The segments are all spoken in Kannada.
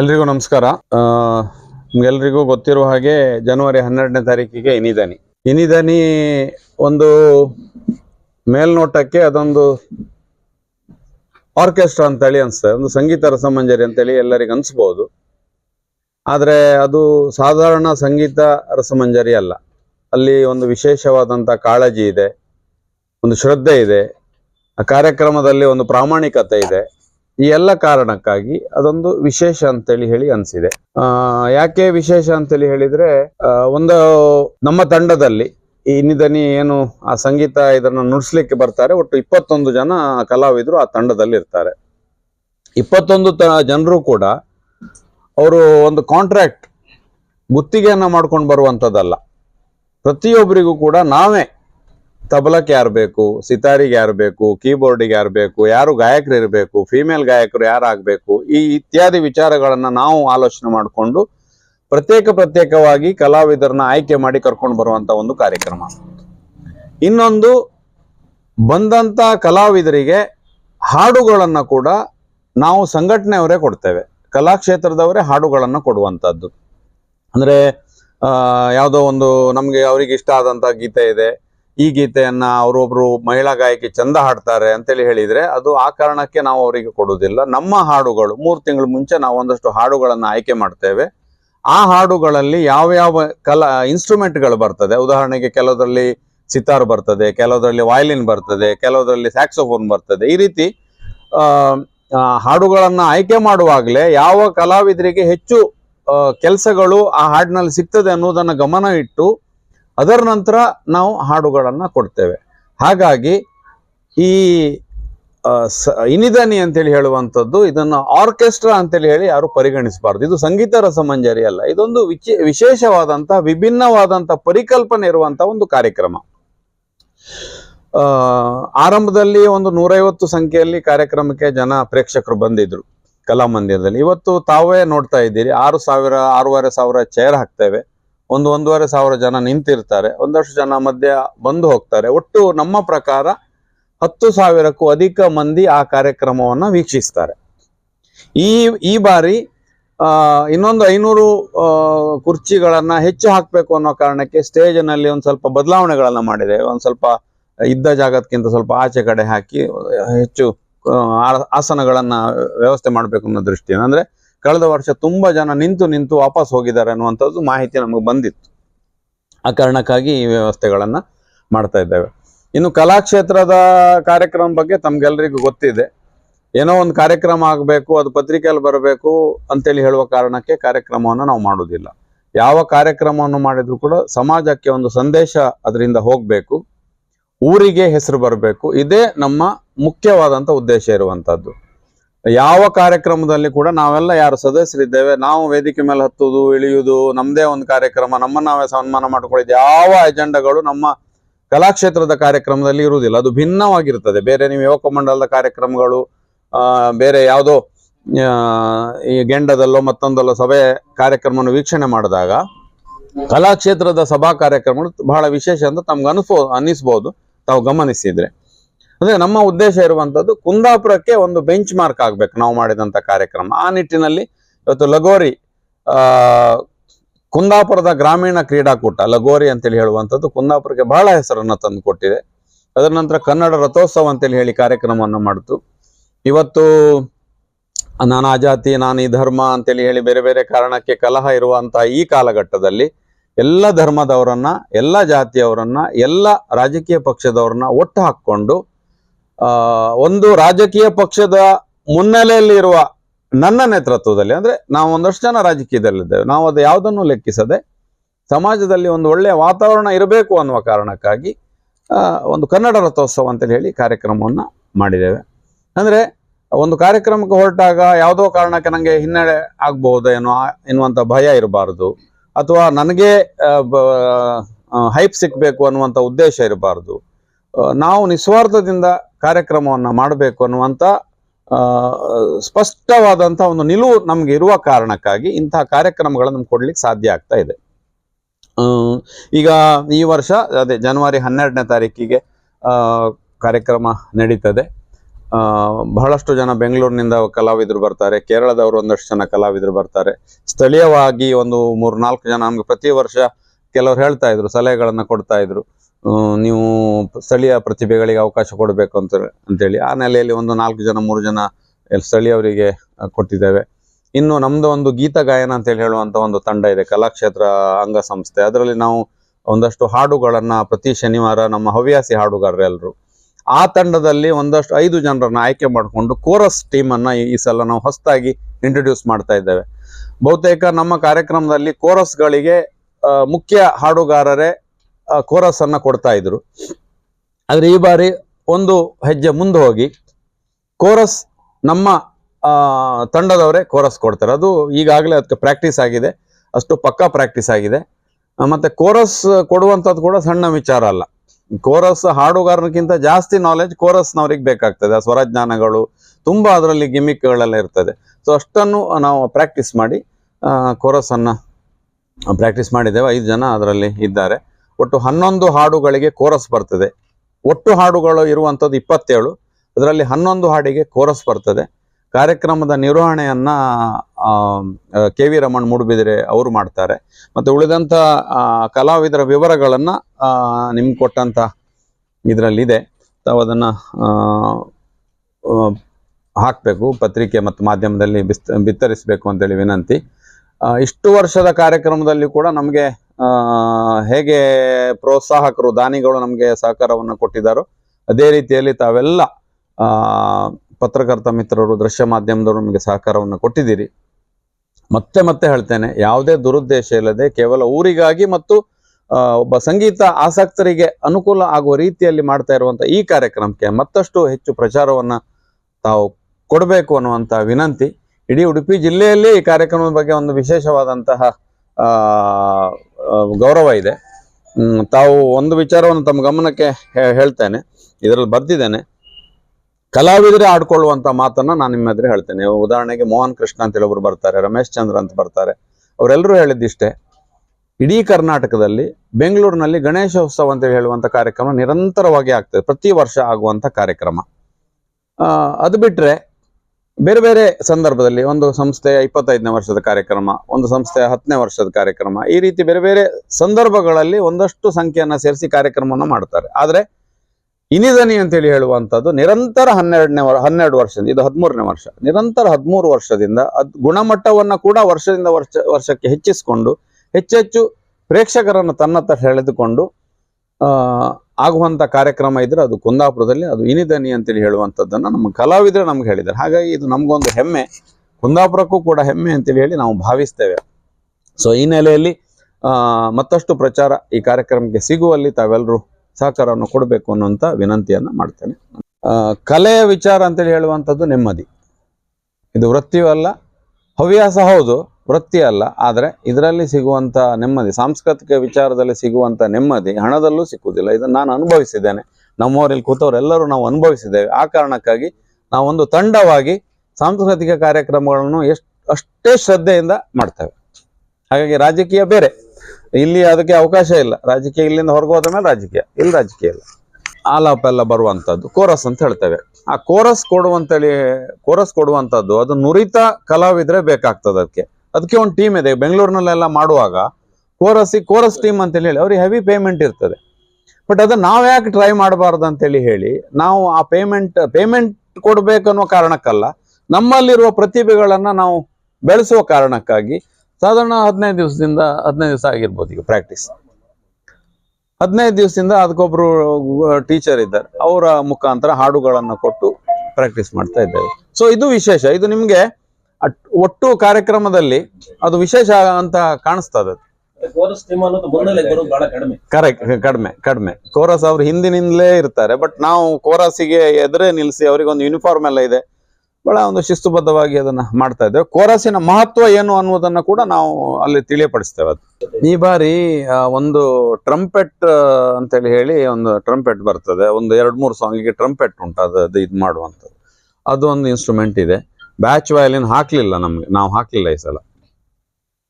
ಎಲ್ರಿಗೂ ನಮಸ್ಕಾರ. ನಿಮ್ಗೆಲ್ರಿಗೂ ಗೊತ್ತಿರುವ ಹಾಗೆ ಜನವರಿ ಹನ್ನೆರಡನೇ ತಾರೀಕಿಗೆ ಇನಿದಾನಿ ಇನಿದಾನಿ ಒಂದು ಮೇಲ್ನೋಟಕ್ಕೆ ಅದೊಂದು ಆರ್ಕೆಸ್ಟ್ರಾ ಅಂತೇಳಿ ಅನ್ಸುತ್ತೆ. ಒಂದು ಸಂಗೀತ ರಸಮಂಜರಿ ಅಂತೇಳಿ ಎಲ್ಲರಿಗೂ ಅನ್ಸ್ಬಹುದು ಆದರೆ ಅದು ಸಾಧಾರಣ ಸಂಗೀತ ರಸಮಂಜರಿ ಅಲ್ಲ. ಅಲ್ಲಿ ಒಂದು ವಿಶೇಷವಾದಂಥ ಕಾಳಜಿ ಇದೆ, ಒಂದು ಶ್ರದ್ಧೆ ಇದೆ, ಆ ಕಾರ್ಯಕ್ರಮದಲ್ಲಿ ಒಂದು ಪ್ರಾಮಾಣಿಕತೆ ಇದೆ. ಈ ಎಲ್ಲ ಕಾರಣಕ್ಕಾಗಿ ಅದೊಂದು ವಿಶೇಷ ಅಂತೇಳಿ ಹೇಳಿ ಅನಿಸಿದೆ. ಯಾಕೆ ವಿಶೇಷ ಅಂತೇಳಿ ಹೇಳಿದ್ರೆ ಒಂದು ನಮ್ಮ ತಂಡದಲ್ಲಿ ನಿಧನಿ ಏನು ಆ ಸಂಗೀತ ಇದನ್ನು ನುಡಿಸ್ಲಿಕ್ಕೆ ಬರ್ತಾರೆ, ಒಟ್ಟು ಇಪ್ಪತ್ತೊಂದು ಜನ ಕಲಾವಿದರು ಆ ತಂಡದಲ್ಲಿ ಇರ್ತಾರೆ. ಇಪ್ಪತ್ತೊಂದು ತ, ಜನರು ಕೂಡ ಅವರು ಒಂದು ಕಾಂಟ್ರಾಕ್ಟ್ ಗುತ್ತಿಗೆಯನ್ನು ಮಾಡ್ಕೊಂಡು ಬರುವಂಥದ್ದಲ್ಲ ಪ್ರತಿಯೊಬ್ಬರಿಗೂ ಕೂಡ ನಾವೇ ತಬಲಕ್ಕೆ ಯಾರು ಬೇಕು? ಸಿತಾರಿಗೆ ಯಾರು ಬೇಕು? ಕೀಬೋರ್ಡಿಗೆ ಯಾರು ಬೇಕು? ಯಾರು ಗಾಯಕರು ಇರಬೇಕು? ಫಿಮೇಲ್ ಗಾಯಕರು ಯಾರು ಆಗಬೇಕು? ಈ ಇತ್ಯಾದಿ ವಿಚಾರಗಳನ್ನ ನಾವು ಆಲೋಚನೆ ಮಾಡಿಕೊಂಡು ಪ್ರತ್ಯೇಕ ಪ್ರತ್ಯೇಕವಾಗಿ ಕಲಾವಿದರನ್ನ ಆಯ್ಕೆ ಮಾಡಿ ಕರ್ಕೊಂಡು ಬರುವಂತ ಒಂದು ಕಾರ್ಯಕ್ರಮ. ಇನ್ನೊಂದು, ಬಂದಂತ ಕಲಾವಿದರಿಗೆ ಹಾಡುಗಳನ್ನ ಕೂಡ ನಾವು ಸಂಘಟನೆಯವರೇ ಕೊಡ್ತೇವೆ. ಕಲಾಕ್ಷೇತ್ರದವರೇ ಹಾಡುಗಳನ್ನು ಕೊಡುವಂಥದ್ದು ಅಂದ್ರೆ ಯಾವುದೋ ಒಂದು ನಮಗೆ ಅವರಿಗೆ ಇಷ್ಟ ಆದಂತ ಗೀತೆ ಇದೆ. ಈ ಗೀತೆಯನ್ನ ಅವರೊಬ್ರು ಮಹಿಳಾ ಗಾಯಕಿ ಚಂದ ಹಾಡ್ತಾರೆ ಅಂತೇಳಿ ಹೇಳಿದ್ರೆ ಅದು ಆ ಕಾರಣಕ್ಕೆ ನಾವು ಅವರಿಗೆ ಕೊಡುವುದಿಲ್ಲ. ನಮ್ಮ ಹಾಡುಗಳು, ಮೂರು ತಿಂಗಳ ಮುಂಚೆ ನಾವು ಒಂದಷ್ಟು ಹಾಡುಗಳನ್ನು ಆಯ್ಕೆ ಮಾಡ್ತೇವೆ. ಆ ಹಾಡುಗಳಲ್ಲಿ ಯಾವ ಯಾವ ಕಲಾ ಇನ್ಸ್ಟ್ರೂಮೆಂಟ್ಗಳು ಬರ್ತದೆ. ಉದಾಹರಣೆಗೆ ಕೆಲವರಲ್ಲಿ ಸಿತಾರ್ ಬರ್ತದೆ ಕೆಲವರಲ್ಲಿ ವಯಲಿನ್ ಬರ್ತದೆ ಕೆಲವರಲ್ಲಿ ಸ್ಯಾಕ್ಸೋಫೋನ್ ಬರ್ತದೆ. ಈ ರೀತಿ ಹಾಡುಗಳನ್ನ ಆಯ್ಕೆ ಮಾಡುವಾಗಲೇ ಯಾವ ಕಲಾವಿದರಿಗೆ ಹೆಚ್ಚು ಕೆಲಸಗಳು ಆ ಹಾಡಿನಲ್ಲಿ ಸಿಗ್ತದೆ ಅನ್ನೋದನ್ನು ಗಮನ ಇಟ್ಟು ಅದರ ನಂತರ ನಾವು ಹಾಡುಗಳನ್ನು ಕೊಡ್ತೇವೆ. ಹಾಗಾಗಿ ಈ ಸ- ಇನಿದನಿ ಅಂತೇಳಿ ಹೇಳುವಂಥದ್ದು ಇದನ್ನು ಆರ್ಕೆಸ್ಟ್ರಾ ಅಂತೇಳಿ ಹೇಳಿ ಯಾರು ಪರಿಗಣಿಸಬಾರ್ದು. ಇದು ಸಂಗೀತ ರಸಮಂಜರಿ ಅಲ್ಲ. ಇದೊಂದು ವಿಚೇ, ವಿಶೇಷವಾದಂಥ, ವಿಭಿನ್ನವಾದಂಥ ಪರಿಕಲ್ಪನೆ ಇರುವಂಥ ಒಂದು ಕಾರ್ಯಕ್ರಮ. ಆರಂಭದಲ್ಲಿ ಒಂದು ನೂರೈವತ್ತು ಸಂಖ್ಯೆಯಲ್ಲಿ ಕಾರ್ಯಕ್ರಮಕ್ಕೆ ಜನ ಪ್ರೇಕ್ಷಕರು ಬಂದಿದ್ರು ಕಲಾಮಂದಿರದಲ್ಲಿ. ಇವತ್ತು ತಾವೇ ನೋಡ್ತಾ ಇದ್ದೀರಿ. ಆರು ಸಾವಿರ, ಆರೂವರೆ ಸಾವಿರ ಚೇರ್ ಹಾಕ್ತೇವೆ. ಒಂದು ಒಂದೂವರೆ ಸಾವಿರ ಜನ ನಿಂತಿರ್ತಾರೆ, ಒಂದಷ್ಟು ಜನ ಮಧ್ಯ ಬಂದು ಹೋಗ್ತಾರೆ. ಒಟ್ಟು ನಮ್ಮ ಪ್ರಕಾರ ಹತ್ತು ಸಾವಿರಕ್ಕೂ ಅಧಿಕ ಮಂದಿ ಆ ಕಾರ್ಯಕ್ರಮವನ್ನ ವೀಕ್ಷಿಸ್ತಾರೆ. ಈ ಈ ಬಾರಿ ಇನ್ನೊಂದು ಐನೂರು ಕುರ್ಚಿಗಳನ್ನು ಹೆಚ್ಚು ಹಾಕಬೇಕು ಅನ್ನೋ ಕಾರಣಕ್ಕೆ ಸ್ಟೇಜ್ನಲ್ಲಿ ಒಂದು ಸ್ವಲ್ಪ ಬದಲಾವಣೆಗಳನ್ನು ಮಾಡಿದೆ. ಒಂದು ಸ್ವಲ್ಪ ಇದ್ದ ಜಾಗಕ್ಕಿಂತ ಸ್ವಲ್ಪ ಆಚೆ ಕಡೆ ಹಾಕಿ, ಹೆಚ್ಚು ಆಸನಗಳನ್ನ ವ್ಯವಸ್ಥೆ ಮಾಡಬೇಕು ಅನ್ನೋ ದೃಷ್ಟಿಯಿಂದ. ಅಂದ್ರೆ ಕಳೆದ ವರ್ಷ ತುಂಬಾ ಜನ ನಿಂತು ನಿಂತು ವಾಪಸ್ ಹೋಗಿದ್ದಾರೆ ಅನ್ನುವಂಥದ್ದು ಮಾಹಿತಿ ನಮಗೆ ಬಂದಿತ್ತು. ಆ ಕಾರಣಕ್ಕಾಗಿ ಈ ವ್ಯವಸ್ಥೆಗಳನ್ನು ಮಾಡ್ತಾ ಇದ್ದೇವೆ. ಇನ್ನು ಕಲಾಕ್ಷೇತ್ರದ ಕಾರ್ಯಕ್ರಮ ಬಗ್ಗೆ ತಮ್ಗೆಲ್ರಿಗೂ ಗೊತ್ತಿದೆ. ಏನೋ ಒಂದು ಕಾರ್ಯಕ್ರಮ ಆಗಬೇಕು, ಅದು ಪತ್ರಿಕೆಯಲ್ಲಿ ಬರಬೇಕು ಅಂತೇಳಿ ಹೇಳುವ ಕಾರಣಕ್ಕೆ ಕಾರ್ಯಕ್ರಮವನ್ನು ನಾವು ಮಾಡುವುದಿಲ್ಲ. ಯಾವ ಕಾರ್ಯಕ್ರಮವನ್ನು ಮಾಡಿದ್ರು ಕೂಡ ಸಮಾಜಕ್ಕೆ ಒಂದು ಸಂದೇಶ ಅದರಿಂದ ಹೋಗಬೇಕು. ಊರಿಗೆ ಹೆಸರು ಬರಬೇಕು. ಇದೇ ನಮ್ಮ ಮುಖ್ಯವಾದಂಥ ಉದ್ದೇಶ ಇರುವಂತದ್ದು ಯಾವ ಕಾರ್ಯಕ್ರಮದಲ್ಲಿ ಕೂಡ ನಾವೆಲ್ಲ ಯಾರು ಸದಸ್ಯರಿದ್ದೇವೆ, ನಾವು ವೇದಿಕೆ ಮೇಲೆ ಹತ್ತುವುದು, ಇಳಿಯುವುದು ನಮ್ಮದೇ ಒಂದು ಕಾರ್ಯಕ್ರಮ, ನಮ್ಮನ್ನ ನಾವೇ ಸನ್ಮಾನ ಮಾಡ್ಕೊಳ್ಳೋದು ಯಾವ ಅಜೆಂಡಗಳು ನಮ್ಮ ಕಲಾಕ್ಷೇತ್ರದ ಕಾರ್ಯಕ್ರಮದಲ್ಲಿ ಇರುವುದಿಲ್ಲ. ಅದು ಭಿನ್ನವಾಗಿರ್ತದೆ ಬೇರೆ ನೀವು ಯುವಕ ಮಂಡಲದ ಕಾರ್ಯಕ್ರಮಗಳು ಬೇರೆ ಯಾವುದೋ ಈ ಗೆಂಡದಲ್ಲೋ ಮತ್ತೊಂದಲ್ಲೋ ಸಭೆ ಕಾರ್ಯಕ್ರಮವನ್ನು ವೀಕ್ಷಣೆ ಮಾಡಿದಾಗ ಕಲಾಕ್ಷೇತ್ರದ ಸಭಾ ಕಾರ್ಯಕ್ರಮಗಳು ಬಹಳ ವಿಶೇಷ ಅಂತ ತಮ್ಗೆ ಅನಿಸ್ಬೋದು ಅನ್ನಿಸ್ಬೋದು. ತಾವು ಗಮನಿಸಿದ್ರೆ. ಅಂದ್ರೆ ನಮ್ಮ ಉದ್ದೇಶ ಇರುವಂತದ್ದು ಕುಂದಾಪುರಕ್ಕೆ ಒಂದು ಬೆಂಚ್ ಮಾರ್ಕ್ ಆಗ್ಬೇಕು ನಾವು ಮಾಡಿದಂತ ಕಾರ್ಯಕ್ರಮ. ಆ ನಿಟ್ಟಿನಲ್ಲಿ ಇವತ್ತು ಲಗೋರಿ ಕುಂದಾಪುರದ ಗ್ರಾಮೀಣ ಕ್ರೀಡಾಕೂಟ, ಲಗೋರಿ ಅಂತೇಳಿ ಹೇಳುವಂಥದ್ದು ಕುಂದಾಪುರಕ್ಕೆ ಬಹಳ ಹೆಸರನ್ನು ತಂದು ಕೊಟ್ಟಿದೆ ಅದರ ನಂತರ ಕನ್ನಡ ರಥೋತ್ಸವ ಅಂತೇಳಿ ಹೇಳಿ ಕಾರ್ಯಕ್ರಮವನ್ನು ಮಾಡಿತು. ಇವತ್ತು ನಾನು ಆ ಜಾತಿ ನಾನು ಈ ಧರ್ಮ ಅಂತೇಳಿ ಹೇಳಿ ಬೇರೆ ಬೇರೆ ಕಾರಣಕ್ಕೆ ಕಲಹ ಇರುವಂತಹ ಈ ಕಾಲಘಟ್ಟದಲ್ಲಿ ಎಲ್ಲ ಧರ್ಮದವರನ್ನ, ಎಲ್ಲ ಜಾತಿಯವರನ್ನ, ಎಲ್ಲ ರಾಜಕೀಯ ಪಕ್ಷದವರನ್ನ ಒಟ್ಟು ಹಾಕೊಂಡು ಆ ಒಂದು ರಾಜಕೀಯ ಪಕ್ಷದ ಮುನ್ನೆಲೆಯಲ್ಲಿ ಇರುವ ನನ್ನ ನೇತೃತ್ವದಲ್ಲಿ, ಅಂದ್ರೆ ನಾವು ಒಂದಷ್ಟು ಜನ ರಾಜಕೀಯದಲ್ಲಿದ್ದೇವೆ. ನಾವು ಅದು ಯಾವುದನ್ನು ಲೆಕ್ಕಿಸದೆ ಸಮಾಜದಲ್ಲಿ ಒಂದು ಒಳ್ಳೆಯ ವಾತಾವರಣ ಇರಬೇಕು ಅನ್ನುವ ಕಾರಣಕ್ಕಾಗಿ ಒಂದು ಕನ್ನಡ ರಥೋತ್ಸವ ಅಂತೇಳಿ ಹೇಳಿ ಕಾರ್ಯಕ್ರಮವನ್ನ ಮಾಡಿದ್ದೇವೆ. ಅಂದ್ರೆ ಒಂದು ಕಾರ್ಯಕ್ರಮಕ್ಕೆ ಹೊರಟಾಗ ಯಾವುದೋ ಕಾರಣಕ್ಕೆ ನನಗೆ ಹಿನ್ನಡೆ ಆಗಬಹುದು ಏನೋ ಎನ್ನುವಂತ ಭಯ ಇರಬಾರದು. ಅಥವಾ ನನಗೆ ಹೈಪ್ ಸಿಕ್ಕಬೇಕು ಅನ್ನುವಂಥ ಉದ್ದೇಶ ಇರಬಾರ್ದು. ನಾವು ನಿಸ್ವಾರ್ಥದಿಂದ ಕಾರ್ಯಕ್ರಮವನ್ನ ಮಾಡಬೇಕು ಅನ್ನುವಂಥ ಸ್ಪಷ್ಟವಾದಂಥ ಒಂದು ನಿಲುವು ನಮ್ಗೆ ಇರುವ ಕಾರಣಕ್ಕಾಗಿ ಇಂತಹ ಕಾರ್ಯಕ್ರಮಗಳನ್ನು ನಮ್ಗೆ ಕೊಡ್ಲಿಕ್ಕೆ ಸಾಧ್ಯ ಆಗ್ತಾ ಇದೆ. ಈಗ ಈ ವರ್ಷ, ಅದೇ ಜನವರಿ ಹನ್ನೆರಡನೇ ತಾರೀಕಿಗೆ ಕಾರ್ಯಕ್ರಮ ನಡೀತದೆ. ಬಹಳಷ್ಟು ಜನ ಬೆಂಗಳೂರಿನಿಂದ ಕಲಾವಿದರು ಬರ್ತಾರೆ, ಕೇರಳದವರು ಒಂದಷ್ಟು ಜನ ಕಲಾವಿದರು ಬರ್ತಾರೆ. ಸ್ಥಳೀಯವಾಗಿ ಒಂದು ಮೂರು ನಾಲ್ಕು ಜನ ನಮ್ಗೆ ಪ್ರತಿ ವರ್ಷ ಕೆಲವರು ಹೇಳ್ತಾ ಇದ್ರು, ಸಲಹೆಗಳನ್ನು ಕೊಡ್ತಾ ಇದ್ರು. ನೀವು ಸ್ಥಳೀಯ ಪ್ರತಿಭೆಗಳಿಗೆ ಅವಕಾಶ ಕೊಡಬೇಕು ಅಂತ ಅಂತೇಳಿ ಆ ನೆಲೆಯಲ್ಲಿ ಒಂದು ನಾಲ್ಕು ಜನ, ಮೂರು ಜನ ಸ್ಥಳೀಯವರಿಗೆ ಕೊಟ್ಟಿದ್ದೇವೆ. ಇನ್ನು ನಮ್ದು ಒಂದು ಗೀತ ಗಾಯನ ಅಂತೇಳಿ ಹೇಳುವಂತ ಒಂದು ತಂಡ ಇದೆ, ಕಲಾಕ್ಷೇತ್ರ ಅಂಗಸಂಸ್ಥೆ. ಅದರಲ್ಲಿ ನಾವು ಒಂದಷ್ಟು ಹಾಡುಗಳನ್ನ ಪ್ರತಿ ಶನಿವಾರ ನಮ್ಮ ಹವ್ಯಾಸಿ ಹಾಡುಗಾರರು ಎಲ್ಲರೂ ಆ ತಂಡದಲ್ಲಿ ಒಂದಷ್ಟು ಐದು ಜನರನ್ನ ಆಯ್ಕೆ ಮಾಡಿಕೊಂಡು ಕೋರಸ್ ಟೀಮ್ ಅನ್ನ ಈ- ಸಲ ನಾವು ಹೊಸದಾಗಿ ಇಂಟ್ರೊಡ್ಯೂಸ್ ಮಾಡ್ತಾ ಇದ್ದೇವೆ. ಬಹುತೇಕ ನಮ್ಮ ಕಾರ್ಯಕ್ರಮದಲ್ಲಿ ಕೋರಸ್ಗಳಿಗೆ ಮುಖ್ಯ ಹಾಡುಗಾರರೇ ಕೋರಸ್ ಅನ್ನ ಕೊಡ್ತಾ ಇದ್ರು. ಆದ್ರೆ ಈ ಬಾರಿ ಒಂದು ಹೆಜ್ಜೆ ಮುಂದೆ ಹೋಗಿ ಕೋರಸ್ ನಮ್ಮ ತಂಡದವರೇ ಕೋರಸ್ ಕೊಡ್ತಾರೆ. ಅದು ಈಗಾಗಲೇ ಅದಕ್ಕೆ ಪ್ರಾಕ್ಟೀಸ್ ಆಗಿದೆ. ಅಷ್ಟು ಪಕ್ಕಾ ಪ್ರಾಕ್ಟೀಸ್ ಆಗಿದೆ. ಮತ್ತೆ ಕೋರಸ್ ಕೊಡುವಂಥದ್ದು ಕೂಡ ಸಣ್ಣ ವಿಚಾರ ಅಲ್ಲ. ಕೋರಸ್ ಹಾಡುಗಾರನಕ್ಕಿಂತ ಜಾಸ್ತಿ ನಾಲೆಜ್ ಕೋರಸ್ನವ್ರಿಗೆ ಬೇಕಾಗ್ತದೆ. ಆ, ಸ್ವರಜ್ಞಾನಗಳು ತುಂಬಾ ಅದರಲ್ಲಿ ಗಿಮಿಕ್ಗಳೆಲ್ಲ ಇರ್ತದೆ. ಸೊ ಅಷ್ಟನ್ನು ನಾವು ಪ್ರಾಕ್ಟೀಸ್ ಮಾಡಿ ಕೋರಸ್ ಅನ್ನ ಪ್ರಾಕ್ಟೀಸ್ ಮಾಡಿದ್ದೇವೆ. ಐದು ಜನ ಅದರಲ್ಲಿ ಇದ್ದಾರೆ. ಒಟ್ಟು ಹನ್ನೊಂದು ಹಾಡುಗಳಿಗೆ ಕೋರಸ್ ಬರ್ತದೆ. ಒಟ್ಟು ಹಾಡುಗಳು ಇರುವಂಥದ್ದು ಇಪ್ಪತ್ತೇಳು. ಅದರಲ್ಲಿ ಹನ್ನೊಂದು ಹಾಡಿಗೆ ಕೋರಸ್ ಬರ್ತದೆ. ಕಾರ್ಯಕ್ರಮದ ನಿರ್ವಹಣೆಯನ್ನ ಕೆ ವಿ ರಮಣ್ ಮೂಡುಬಿದಿರೆ ಅವರು ಮಾಡ್ತಾರೆ. ಮತ್ತು ಉಳಿದಂಥ ಕಲಾವಿದರ ವಿವರಗಳನ್ನ ನಿಮ್ಗೆ ಕೊಟ್ಟಂತ ಇದರಲ್ಲಿದೆ. ತಾವು ಅದನ್ನ ಹಾಕ್ಬೇಕು. ಪತ್ರಿಕೆ ಮತ್ತು ಮಾಧ್ಯಮದಲ್ಲಿ ಬಿಸ್ ಬಿತ್ತರಿಸಬೇಕು ಅಂತೇಳಿ ವಿನಂತಿ. ಇಷ್ಟು ವರ್ಷದ ಕಾರ್ಯಕ್ರಮದಲ್ಲಿ ಕೂಡ ನಮಗೆ ಹೇಗೆ ಪ್ರೋತ್ಸಾಹಕರು, ದಾನಿಗಳು ನಮಗೆ ಸಹಕಾರವನ್ನು ಕೊಟ್ಟಿದ್ದಾರೋ, ಅದೇ ರೀತಿಯಲ್ಲಿ ತಾವೆಲ್ಲ ಪತ್ರಕರ್ತ ಮಿತ್ರರು, ದೃಶ್ಯ ಮಾಧ್ಯಮದವರು ನಮಗೆ ಸಹಕಾರವನ್ನು ಕೊಟ್ಟಿದ್ದೀರಿ. ಮತ್ತೆ ಮತ್ತೆ ಹೇಳ್ತೇನೆ, ಯಾವುದೇ ದುರುದ್ದೇಶ ಇಲ್ಲದೆ ಕೇವಲ ಊರಿಗಾಗಿ ಮತ್ತು ಒಬ್ಬ ಸಂಗೀತ ಆಸಕ್ತರಿಗೆ ಅನುಕೂಲ ಆಗುವ ರೀತಿಯಲ್ಲಿ ಮಾಡ್ತಾ ಇರುವಂಥ ಈ ಕಾರ್ಯಕ್ರಮಕ್ಕೆ ಮತ್ತಷ್ಟು ಹೆಚ್ಚು ಪ್ರಚಾರವನ್ನ ತಾವು ಕೊಡಬೇಕು ಅನ್ನುವಂತ ವಿನಂತಿ. ಇಡೀ ಉಡುಪಿ ಜಿಲ್ಲೆಯಲ್ಲಿ ಈ ಕಾರ್ಯಕ್ರಮದ ಬಗ್ಗೆ ಒಂದು ವಿಶೇಷವಾದಂತಹ ಗೌರವ ಇದೆ. ತಾವು ಒಂದು ವಿಚಾರವನ್ನು ತಮ್ಮ ಗಮನಕ್ಕೆ ಹೇಳ್ತೇನೆ. ಇದರಲ್ಲಿ ಬರ್ದಿದ್ದೇನೆ. ಕಲಾವಿದರೇ ಆಡ್ಕೊಳ್ಳುವಂಥ ಮಾತನ್ನ ನಾನು ನಿಮ್ಮ ಎದುರು ಹೇಳ್ತೇನೆ. ಉದಾಹರಣೆಗೆ ಮೋಹನ್ ಕೃಷ್ಣ ಅಂತ ಒಬ್ಬರು ಬರ್ತಾರೆ, ರಮೇಶ್ ಚಂದ್ರ ಅಂತ ಬರ್ತಾರೆ. ಅವರೆಲ್ಲರೂ ಹೇಳಿದ್ದಿಷ್ಟೇ. ಇಡೀ ಕರ್ನಾಟಕದಲ್ಲಿ ಬೆಂಗಳೂರಿನಲ್ಲಿ ಗಣೇಶೋತ್ಸವ ಅಂತ ಹೇಳುವಂತ ಕಾರ್ಯಕ್ರಮ ನಿರಂತರವಾಗಿ ಆಗ್ತದೆ. ಪ್ರತಿ ವರ್ಷ ಆಗುವಂಥ ಕಾರ್ಯಕ್ರಮ. ಅದು ಬಿಟ್ರೆ ಬೇರೆ ಬೇರೆ ಸಂದರ್ಭದಲ್ಲಿ ಒಂದು ಸಂಸ್ಥೆಯ ಇಪ್ಪತ್ತೈದನೇ ವರ್ಷದ ಕಾರ್ಯಕ್ರಮ, ಒಂದು ಸಂಸ್ಥೆಯ ಹತ್ತನೇ ವರ್ಷದ ಕಾರ್ಯಕ್ರಮ, ಈ ರೀತಿ ಬೇರೆ ಬೇರೆ ಸಂದರ್ಭಗಳಲ್ಲಿ ಒಂದಷ್ಟು ಸಂಖ್ಯೆಯನ್ನು ಸೇರಿಸಿ ಕಾರ್ಯಕ್ರಮವನ್ನು ಮಾಡ್ತಾರೆ ಆದರೆ ಇನಿದನಿ ಅಂತೇಳಿ ಹೇಳುವಂಥದ್ದು ನಿರಂತರ ಹನ್ನೆರಡನೇ ವರ್, ಹನ್ನೆರಡು ವರ್ಷದಿಂದ, ಇದು ಹದಿಮೂರನೇ ವರ್ಷ, ನಿರಂತರ ಹದಿಮೂರು ವರ್ಷದಿಂದ ಅದ್ ಗುಣಮಟ್ಟವನ್ನ ಕೂಡ ವರ್ಷದಿಂದ ವರ್ಷ, ವರ್ಷಕ್ಕೆ ಹೆಚ್ಚಿಸಿಕೊಂಡು, ಹೆಚ್ಚೆಚ್ಚು ಪ್ರೇಕ್ಷಕರನ್ನು ತನ್ನತ್ತ ಸೆಳೆದುಕೊಂಡು ಆ ಆಗುವಂತ ಕಾರ್ಯಕ್ರಮ ಇದ್ರೆ ಅದು ಕುಂದಾಪುರದಲ್ಲಿ, ಅದು ಇನಿದನಿ ಅಂತೇಳಿ ಹೇಳುವಂತದ್ದನ್ನ ನಮ್ಮ ಕಲಾವಿದರು ನಮ್ಗೆ ಹೇಳಿದ್ದಾರೆ. ಹಾಗಾಗಿ ಇದು ನಮಗೊಂದು ಹೆಮ್ಮೆ. ಕುಂದಾಪುರಕ್ಕೂ ಕೂಡ ಹೆಮ್ಮೆ ಅಂತೇಳಿ ಹೇಳಿ ನಾವು ಭಾವಿಸ್ತೇವೆ. ಸೊ ಈ ನೆಲೆಯಲ್ಲಿ ಮತ್ತಷ್ಟು ಪ್ರಚಾರ ಈ ಕಾರ್ಯಕ್ರಮಕ್ಕೆ ಸಿಗುವಲ್ಲಿ ತಾವೆಲ್ಲರೂ ಸಹಕಾರವನ್ನು ಕೊಡಬೇಕು ಅನ್ನುವಂಥ ವಿನಂತಿಯನ್ನ ಮಾಡ್ತೇನೆ. ಕಲೆಯ ವಿಚಾರ ಅಂತೇಳಿ ಹೇಳುವಂಥದ್ದು ನೆಮ್ಮದಿ. ಇದು ವೃತ್ತಿಯೂ ಅಲ್ಲ, ಹವ್ಯಾಸ ಹೌದು. ವೃತ್ತಿ ಅಲ್ಲ, ಆದರೆ ಇದರಲ್ಲಿ ಸಿಗುವಂಥ ನೆಮ್ಮದಿ, ಸಾಂಸ್ಕೃತಿಕ ವಿಚಾರದಲ್ಲಿ ಸಿಗುವಂತ ನೆಮ್ಮದಿ ಹಣದಲ್ಲೂ ಸಿಕ್ಕುವುದಿಲ್ಲ. ಇದನ್ನು ನಾನು ಅನುಭವಿಸಿದ್ದೇನೆ. ನಮ್ಮವರಲ್ಲಿ ಕೂತವರೆಲ್ಲರೂ ನಾವು ಅನುಭವಿಸಿದ್ದೇವೆ. ಆ ಕಾರಣಕ್ಕಾಗಿ ನಾವೊಂದು ತಂಡವಾಗಿ ಸಾಂಸ್ಕೃತಿಕ ಕಾರ್ಯಕ್ರಮಗಳನ್ನು ಎಷ್ಟು, ಅಷ್ಟೇ ಶ್ರದ್ಧೆಯಿಂದ ಮಾಡ್ತೇವೆ. ಹಾಗಾಗಿ ರಾಜಕೀಯ ಬೇರೆ. ಇಲ್ಲಿ ಅದಕ್ಕೆ ಅವಕಾಶ ಇಲ್ಲ. ರಾಜಕೀಯ ಇಲ್ಲಿಂದ ಹೊರಗೆ ಹೋದ ಮೇಲೆ ರಾಜಕೀಯ, ಇಲ್ಲಿ ರಾಜಕೀಯ ಇಲ್ಲ. ಆಲಾಪ ಎಲ್ಲ ಬರುವಂಥದ್ದು ಕೋರಸ್ ಅಂತ ಹೇಳ್ತೇವೆ. ಆ ಕೋರಸ್ ಕೊಡುವಂಥೇಳಿ ಕೋರಸ್ ಕೊಡುವಂಥದ್ದು ಅದು ನುರಿತ ಕಲಾವಿದ್ರೆ ಬೇಕಾಗ್ತದೆ ಅದಕ್ಕೆ. ಅದಕ್ಕೆ ಒಂದು ಟೀಮ್ ಇದೆ, ಬೆಂಗಳೂರಿನಲ್ಲೆಲ್ಲ ಮಾಡುವಾಗ, ಕೋರಸ್ ಕೋರಸ್ ಟೀಮ್ ಅಂತ ಹೇಳಿ, ಅವ್ರಿಗೆ ಹೆವಿ ಪೇಮೆಂಟ್ ಇರ್ತದೆ. ಬಟ್ ಅದನ್ನ ನಾವು ಯಾಕೆ ಟ್ರೈ ಮಾಡಬಾರ್ದು ಅಂತೇಳಿ ಹೇಳಿ, ನಾವು ಆ ಪೇಮೆಂಟ್ ಪೇಮೆಂಟ್ ಕೊಡ್ಬೇಕನ್ನೋ ಕಾರಣಕ್ಕಲ್ಲ, ನಮ್ಮಲ್ಲಿರುವ ಪ್ರತಿಭೆಗಳನ್ನ ನಾವು ಬೆಳೆಸುವ ಕಾರಣಕ್ಕಾಗಿ ಸಾಧಾರಣ ಹದಿನೈದು ದಿವಸದಿಂದ ಹದಿನೈದು ದಿವಸ ಆಗಿರ್ಬೋದು ಈಗ ಪ್ರಾಕ್ಟೀಸ್ ಹದಿನೈದು ದಿವಸದಿಂದ ಅದಕ್ಕೊಬ್ರು ಟೀಚರ್ ಇದ್ದಾರೆ, ಅವರ ಮುಖಾಂತರ ಹಾಡುಗಳನ್ನು ಕೊಟ್ಟು ಪ್ರಾಕ್ಟೀಸ್ ಮಾಡ್ತಾ ಇದ್ದೇವೆ. ಸೊ ಇದು ವಿಶೇಷ, ಇದು ನಿಮ್ಗೆ ಒಟ್ಟು ಕಾರ್ಯಕ್ರಮದಲ್ಲಿ ಅದು ವಿಶೇಷ ಅಂತ ಕಾಣಿಸ್ತದೆ. ಕರೆಕ್ಟ್ ಕಡಿಮೆ ಕಡಿಮೆ. ಕೋರಸ್ ಅವ್ರು ಹಿಂದಿನಿಂದಲೇ ಇರ್ತಾರೆ ಬಟ್ ನಾವು ಕೋರಸಿಗೆ ಎದುರೇ ನಿಲ್ಲಿಸಿ ಅವರಿಗೆ ಒಂದು ಯೂನಿಫಾರ್ಮ್ ಎಲ್ಲ ಇದೆ. ಬಹಳ ಒಂದು ಶಿಸ್ತುಬದ್ಧವಾಗಿ ಅದನ್ನ ಮಾಡ್ತಾ ಇದ್ದೇವೆ. ಕೋರಸಿನ ಮಹತ್ವ ಏನು ಅನ್ನುವುದನ್ನ ಕೂಡ ನಾವು ಅಲ್ಲಿ ತಿಳಿಯಪಡಿಸ್ತೇವೆ ಅದು. ಈ ಬಾರಿ ಒಂದು ಟ್ರಂಪೆಟ್ ಅಂತೇಳಿ ಹೇಳಿ ಒಂದು ಟ್ರಂಪೆಟ್ ಬರ್ತದೆ. ಒಂದು ಎರಡು ಮೂರು ಸಾಂಗಿಗೆ ಟ್ರಂಪೆಟ್ ಉಂಟು ಅದು ಅದು ಇದು ಮಾಡುವಂಥದ್ದು. ಅದು ಒಂದು ಇನ್ಸ್ಟ್ರೂಮೆಂಟ್ ಇದೆ. ಬ್ಯಾಚ್ ವಯಲಿನ್ ಹಾಕ್ಲಿಲ್ಲ ನಮ್ಗೆ, ನಾವು ಹಾಕ್ಲಿಲ್ಲ ಈ ಸಲ.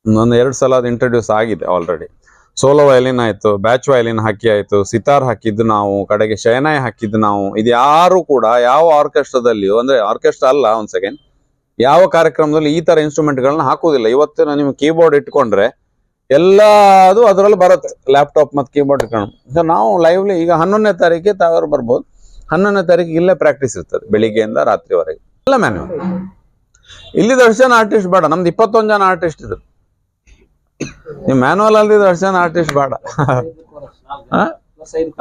ಒಂದು ಎರಡು ಸಲ ಅದು ಇಂಟ್ರೊಡ್ಯೂಸ್ ಆಗಿದೆ ಆಲ್ರೆಡಿ ಸೋಲೋ ವಯಲಿನ್ ಆಯ್ತು ಬ್ಯಾಚ್ ವಯಲಿನ್ ಹಾಕಿ ಆಯ್ತು ಸಿತಾರ್ ಹಾಕಿದ್ದು ನಾವು, ಕಡೆಗೆ ಶಯನಾಯಿ ಹಾಕಿದ್ದು ನಾವು. ಇದು ಯಾರು ಕೂಡ, ಯಾವ ಆರ್ಕೆಸ್ಟ್ರಾದಲ್ಲಿಯೂ ಅಂದ್ರೆ ಆರ್ಕೆಸ್ಟ್ರಾ ಅಲ್ಲ ಒಂದ್ ಸೆಕೆಂಡ್ ಯಾವ ಕಾರ್ಯಕ್ರಮದಲ್ಲಿ ಈ ತರ ಇನ್ಸ್ಟ್ರೂಮೆಂಟ್ಗಳನ್ನ ಹಾಕೋದಿಲ್ಲ ಇವತ್ತಿನ ನಿಮ್ಗೆ ಕೀಬೋರ್ಡ್ ಇಟ್ಕೊಂಡ್ರೆ ಎಲ್ಲ ಅದು ಅದರಲ್ಲಿ ಬರುತ್ತೆ ಲ್ಯಾಪ್ಟಾಪ್ ಮತ್ತು ಕೀಬೋರ್ಡ್ ಇಟ್ಕೊಂಡು. ಸೊ ನಾವು ಲೈವ್ಲಿ ಈಗ ಹನ್ನೊಂದನೇ ತಾರೀಕಿಗೆ ತಾವರು ಬರ್ಬೋದು. ಹನ್ನೊಂದನೇ ತಾರೀಕಿಗೆ ಇಲ್ಲೇ ಪ್ರಾಕ್ಟೀಸ್ ಇರ್ತದೆ, ಬೆಳಿಗ್ಗೆಯಿಂದ ರಾತ್ರಿವರೆಗೆ. ಎಲ್ಲ ಮ್ಯಾನ್ಯೂ ಇಲ್ಲಿ ಅಷ್ಟು ಆರ್ಟಿಸ್ಟ್ ಬೇಡ, ನಮ್ದು ಇಪ್ಪತ್ತೊಂದು ಜನ ಆರ್ಟಿಸ್ಟ್ ಇದ್ರು. ನೀವು ಮ್ಯಾನ್ಯಲ್ ಅಲ್ಲಿ ಅಷ್ಟು ಆರ್ಟಿಸ್ಟ್ ಬೇಡ?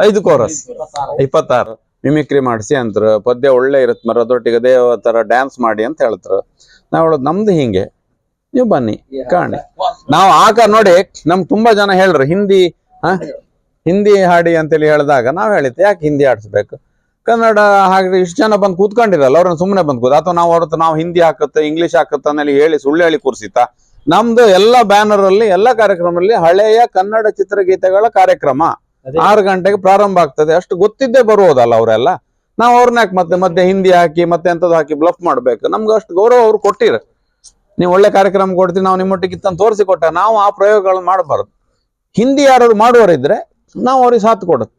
ಐದು ಕೋರಸ್ ಇಪ್ಪತ್ತಾರು. ಮಿಮಿಕ್ರಿ ಮಾಡಿಸಿ ಅಂತಾರೆ ಪದ್ಯ ಒಳ್ಳೆ ಇರುತ್ತೆ ಮರ ಅದರೊಟ್ಟಿಗೆ ಅದೇ ತರ ಡ್ಯಾನ್ಸ್ ಮಾಡಿ ಅಂತ ಹೇಳ್ತಾರೆ ನಾವು ಹೇಳೋದು ನಮ್ದು ಹಿಂಗೆ. ನೀವು ಬನ್ನಿ, ಕಾಣಿ. ನಾವು ಆಗ ನೋಡಿ ನಮ್ಗೆ ತುಂಬಾ ಜನ ಹೇಳ್ರು, ಹಿಂದಿ ಹಿಂದಿ ಹಾಡಿ ಅಂತೇಳಿ ಹೇಳಿದಾಗ ನಾವು ಹೇಳಿದ್ದೆ, ಯಾಕೆ ಹಿಂದಿ ಆಡಿಸ್ಬೇಕು ಕನ್ನಡ ಹಾಗೆ ಇಷ್ಟು ಜನ ಬಂದು ಕೂತ್ಕೊಂಡಿರಲ್ಲ ಅವ್ರನ್ನ ಸುಮ್ಮನೆ ಬಂದು ಕೂತ್ ಅಥವಾ ನಾವು ಹೊರತು ನಾವು ಹಿಂದಿ ಹಾಕುತ್ತೆ ಇಂಗ್ಲಿಷ್ ಹಾಕುತ್ತೆ ಅನ್ನೆಲ್ಲಿ ಹೇಳಿ ಸುಳ್ಳು ಹೇಳಿ ಕೂರಿಸಿತಾ ನಮ್ದು ಎಲ್ಲ ಬ್ಯಾನರ್ ಅಲ್ಲಿ ಎಲ್ಲ ಕಾರ್ಯಕ್ರಮದಲ್ಲಿ ಹಳೆಯ ಕನ್ನಡ ಚಿತ್ರಗೀತೆಗಳ ಕಾರ್ಯಕ್ರಮ. ಆರು ಗಂಟೆಗೆ ಪ್ರಾರಂಭ ಆಗ್ತದೆ. ಅಷ್ಟು ಗೊತ್ತಿದ್ದೇ ಬರುವುದಲ್ಲ ಅವರೆಲ್ಲ. ನಾವು ಅವ್ರನ್ನ ಯಾಕೆ ಮತ್ತೆ ಮತ್ತೆ ಹಿಂದಿ ಹಾಕಿ ಮತ್ತೆ ಎಂತದ್ದು ಹಾಕಿ ಬ್ಲಫ್ ಮಾಡ್ಬೇಕು? ನಮ್ಗೆ ಅಷ್ಟು ಗೌರವ ಅವ್ರು ಕೊಟ್ಟಿರ. ನೀವು ಒಳ್ಳೆ ಕಾರ್ಯಕ್ರಮ ಕೊಡ್ತೀವಿ ನಾವು ನಿಮ್ಮೊಟ್ಟಿಗೆ ಇತ್ತಂತ ತೋರಿಸಿ ಕೊಟ್ಟ. ನಾವು ಆ ಪ್ರಯೋಗಗಳನ್ನ ಮಾಡಬಾರ್ದು. ಹಿಂದಿ ಯಾರು ಮಾಡುವವರಿದ್ರೆ ನಾವು ಅವ್ರಿಗೆ ಸಾಥ್ ಕೊಡೋದು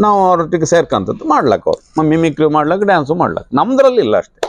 ನಾವು ಅವರೊಟ್ಟಿಗೆ ಸೇರ್ಕಂತದ್ದು ಮಾಡ್ಲಕ್ಕ ಅವ್ರು ಮಿಮಿಕ್ರಿ ಮಾಡ್ಲಕ್ಕೆ ಡ್ಯಾನ್ಸು ಮಾಡ್ಲಕ್ಕೆ. ನಮ್ದ್ರಲ್ಲಿ ಇಲ್ಲ ಅಷ್ಟೇ.